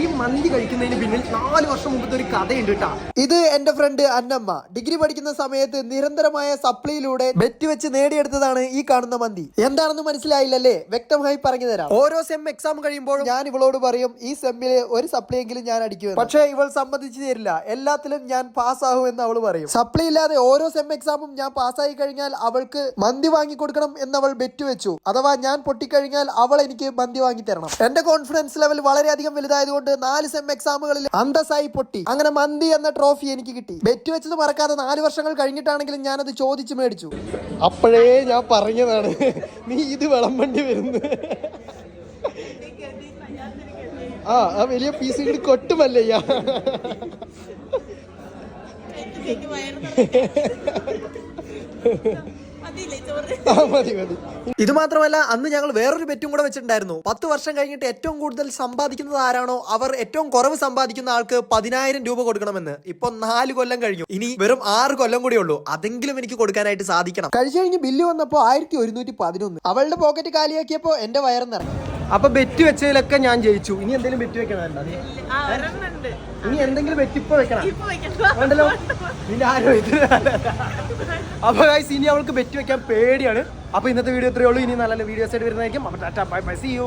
ഈ മന്തി കഴിക്കുന്നതിന് പിന്നിൽ നാല് വർഷം മുമ്പത്തെ ഒരു കഥയുണ്ട് കേട്ടാ ഇത് എന്റെ ഫ്രണ്ട് അന്നമ്മ. ഡിഗ്രി പഠിക്കുന്ന സമയത്ത് നിരന്തരമായ സപ്ലിയിലൂടെ ബെറ്റ് വെച്ച് നേടിയെടുത്തതാണ് ഈ കാണുന്ന മന്തി. എന്താണെന്ന് മനസ്സിലായില്ലല്ലേ? വ്യക്തമായി പറഞ്ഞു തരാം. ഓരോ സെം എക്സാം കഴിയുമ്പോഴും ഞാൻ ഇവളോട് പറയും ഈ സെമ്മിൽ ഒരു സപ്ലിയെങ്കിലും ഞാൻ അടിക്കും പക്ഷേ ഇവൾ സമ്മതിച്ചു തരില്ല. എല്ലാത്തിലും ഞാൻ പാസ്സാകും എന്ന് അവൾ പറയും. സപ്ലി ഇല്ലാതെ ഓരോ സെം എക്സാമും ഞാൻ പാസ്സായി കഴിഞ്ഞാൽ അവൾക്ക് മന്തി വാങ്ങി കൊടുക്കണം എന്ന് അവൾ ബെറ്റ് വെച്ചു. അഥവാ ഞാൻ പൊട്ടിക്കഴിഞ്ഞാൽ അവൾ എനിക്ക് മന്തി വാങ്ങി തരണം. എന്റെ കോൺഫിഡൻസ് ലെവൽ വളരെയധികം വലുതായതുകൊണ്ട് നാല് സെം എക്സാമുകളിൽ അന്തസ്സായി പൊട്ടി. അങ്ങനെ മന്തി എന്ന ട്രോഫി എനിക്ക് കിട്ടി. ബെറ്റ് വെച്ചത് മറക്കാതെ നാല് വർഷങ്ങൾ കഴിഞ്ഞിട്ടാണെങ്കിലും ഞാനത് ചോദിച്ചു മേടിച്ചു. അപ്പോഴേ ഞാൻ പറഞ്ഞതാണ് നീ ഇത് വിളമ്പണ്ടി വരുന്നു. ആ ആ വലിയ പീസ് ഇങ്ങോട്ട് കൊട്ടുമല്ലയ്യ ആ മതി മതി. ഇത് മാത്രമല്ല അന്ന് ഞങ്ങൾ വേറൊരു ബെറ്റും കൂടെ വെച്ചിട്ടുണ്ടായിരുന്നു. പത്ത് വർഷം കഴിഞ്ഞിട്ട് ഏറ്റവും കൂടുതൽ സമ്പാദിക്കുന്നത് ആരാണോ അവർ ഏറ്റവും കുറവ് സമ്പാദിക്കുന്ന ആൾക്ക് പതിനായിരം രൂപ കൊടുക്കണമെന്ന്. ഇപ്പൊ നാല് കൊല്ലം കഴിഞ്ഞു. ഇനി വെറും ആറ് കൊല്ലം കൂടെ ഉള്ളൂ. അതെങ്കിലും എനിക്ക് കൊടുക്കാനായിട്ട് സാധിക്കണം. കഴിച്ചു കഴിഞ്ഞ് ബില്ല് വന്നപ്പോ ആയിരത്തി ഒരുന്നൂറ്റി പതിനൊന്ന് അവളുടെ പോക്കറ്റ് കാലിയാക്കിയപ്പോ എന്റെ വയർ നിറഞ്ഞു. അപ്പൊ ബെറ്റ് വെച്ചതിലൊക്കെ ഞാൻ ജയിച്ചു. ഇനി എന്തെങ്കിലും ബെറ്റ് ഒരെണ്ണമുണ്ട്. ഇനി എന്തെങ്കിലും ബെറ്റ് ഇപ്പൊ വെക്കണം. നിന്റെ ആരോ ഇത്. അപ്പൊ guys, ഇനി അവൾക്ക് ബെറ്റ് വെക്കാൻ പേടിയാണ്. അപ്പോൾ ഇന്നത്തെ വീഡിയോ ഇത്രയേ ഉള്ളൂ. ഇനി നല്ല നല്ല വീഡിയോസ് ആയിട്ട് വരുന്നതായിരിക്കും. അപ്പോൾ tata bye bye see you